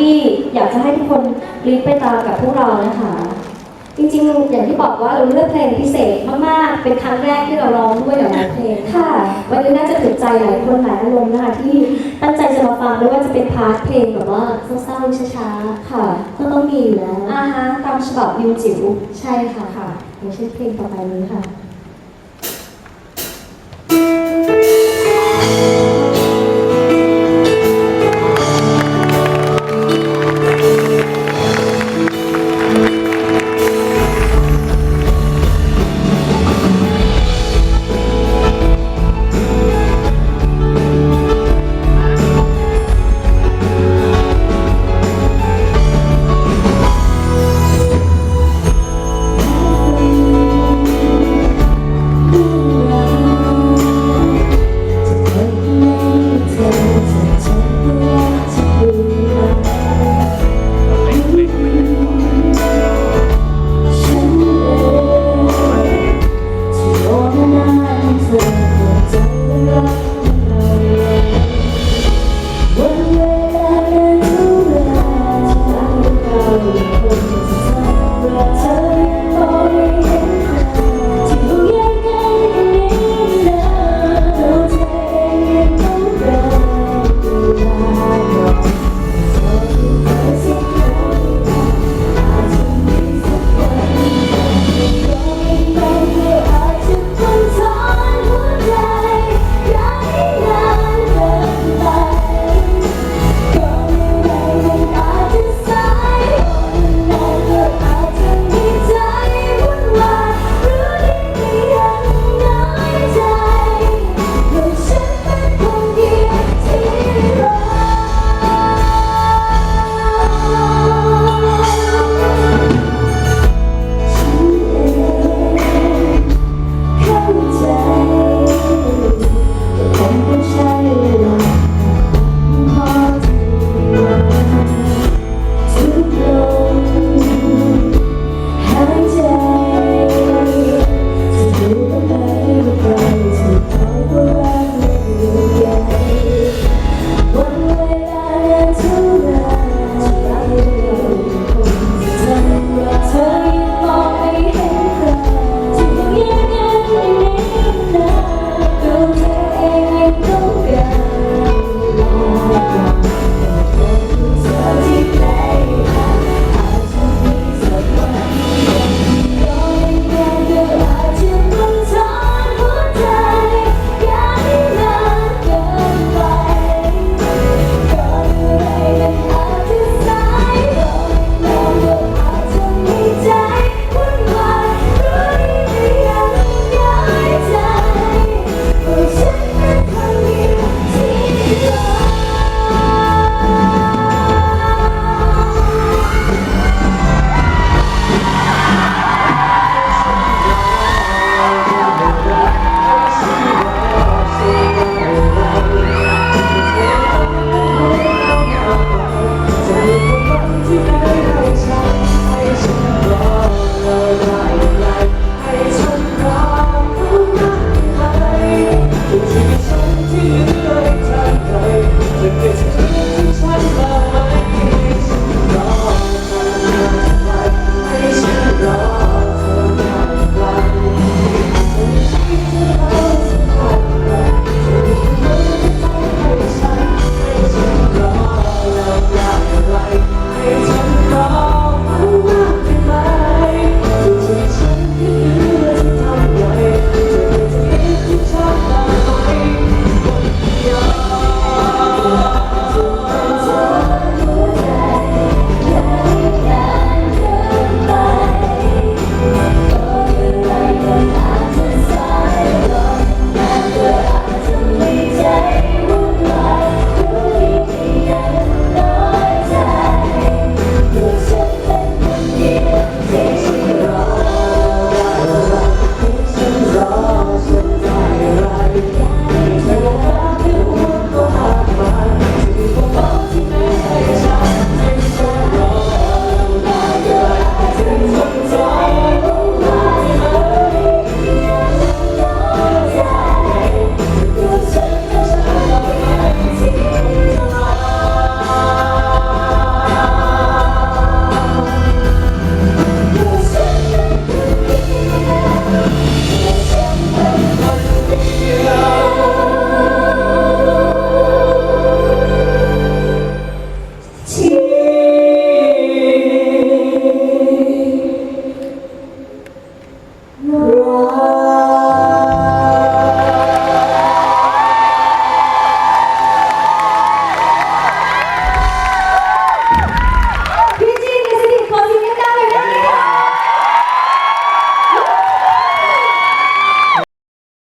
ที่อยากจะให้ทุกคนรีบไปตามกับพวกเรานะคะ จริงๆ อย่างที่บอกว่าเราเลือกเพลงพิเศษมากๆ เป็นครั้งแรกที่เราร้องด้วยหลาบเพลงค่ะ วันนี้น่าจะถูกใจหลายคนหลายอารมณ์นะคะที่ตั้งใจจะมาฟังไม่ว่าจะเป็นพาร์ทเพลงแบบว่าเศร้าๆช้าๆค่ะ ก็ต้องมีอยู่แล้วอ่าฮะตามฉบับยูจิ๋วใช่ค่ะค่ะอย่างเช่นเพลงต่อไปนี้ค่ะ